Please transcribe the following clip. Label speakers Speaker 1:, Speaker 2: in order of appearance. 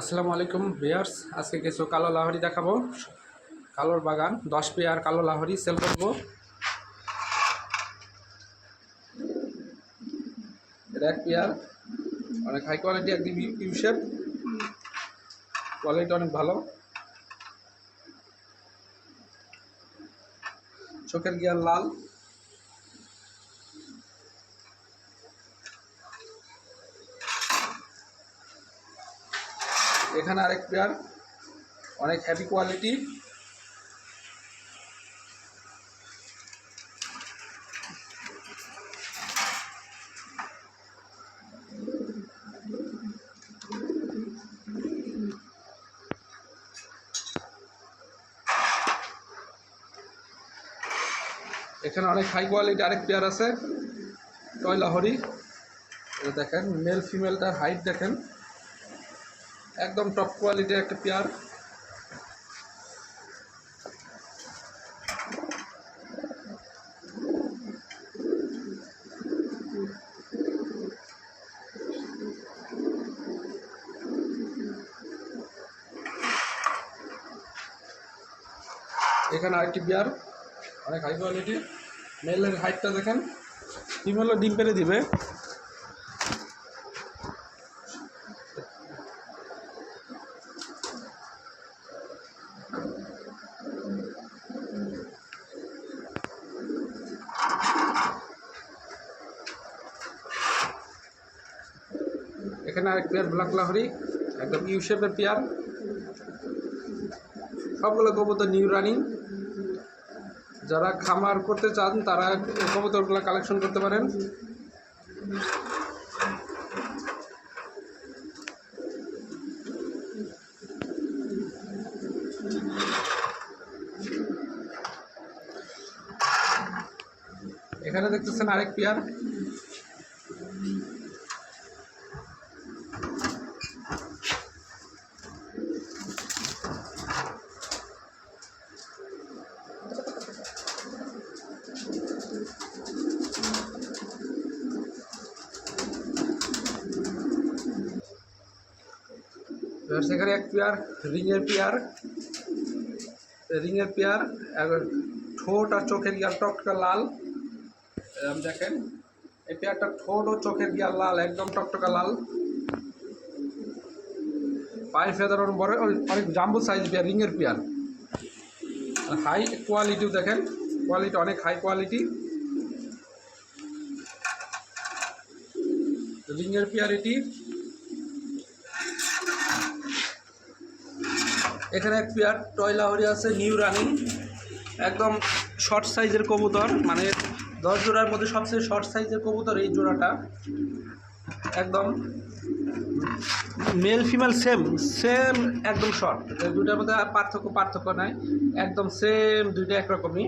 Speaker 1: আসসালামু আলাইকুম বিয়ার্স আজকে কিছু কালো লাহরি দেখাবো। কালোর বাগান, দশ পেয়ার কালো লাহরি সেল করব। এক পেয়ার, অনেক হাই কোয়ালিটি একদম ইউশেপ কোয়ালিটি অনেক ভালো। চোখের গিয়ার লাল। এখানে আরেক পেয়ার অনেক হ্যাভি কোয়ালিটি এখানে অনেক হাই কোয়ালিটি আরেক পেয়ার আছে টয় লাহরি। দেখেন মেল ফিমেলটার হাইট দেখেন। একদম টপ কোয়ালিটির একটা পেয়ার। এখানে আরেকটি বিয়ার অনেক হাই কোয়ালিটি মেলের হাইটটা দেখেন। ফিমেলও ডিম পেরে দিবে। এখানে আরেক পেয়ার ব্ল্যাক লাহরি, একদম ইউ শেপের পেয়ার সবগুলো কবুতর নিউ রানিং যারা খামার করতে চান, তারা কবুতরগুলো কালেকশন করতে পারেন। এখানে দেখতেছেন আরেক পেয়ার সেখানে এক পেয়ার, রিংয়ের পেয়ার রিংয়ের পেয়ার ঠোঁট আর চোখের গিয়ার টকটকা লাল। এরকম দেখেন, এই পেয়ারটা ঠোঁট ও চোখের গিয়ার লাল, একদম টকটকা লাল। পায়ের ফেদার ওর বড় অনেক জাম্বো সাইজ পেয়ার, রিংয়ের পেয়ার। হাই কোয়ালিটিও দেখেন কোয়ালিটি অনেক হাই কোয়ালিটি রিংয়ের পেয়ার এটি। এখানে এক পেয়ার, টয় লাহরি আছে, নিউ রানিং। একদম শর্ট সাইজের কবুতর মানে দশ জোড়ার মধ্যে সবচেয়ে শর্ট সাইজের কবুতর এই জোড়াটা। একদম মেল ফিমেল সেম সেম একদম শর্ট দুইটার মধ্যে পার্থক্য পার্থক্য নাই। একদম সেম দুইটা একরকমই।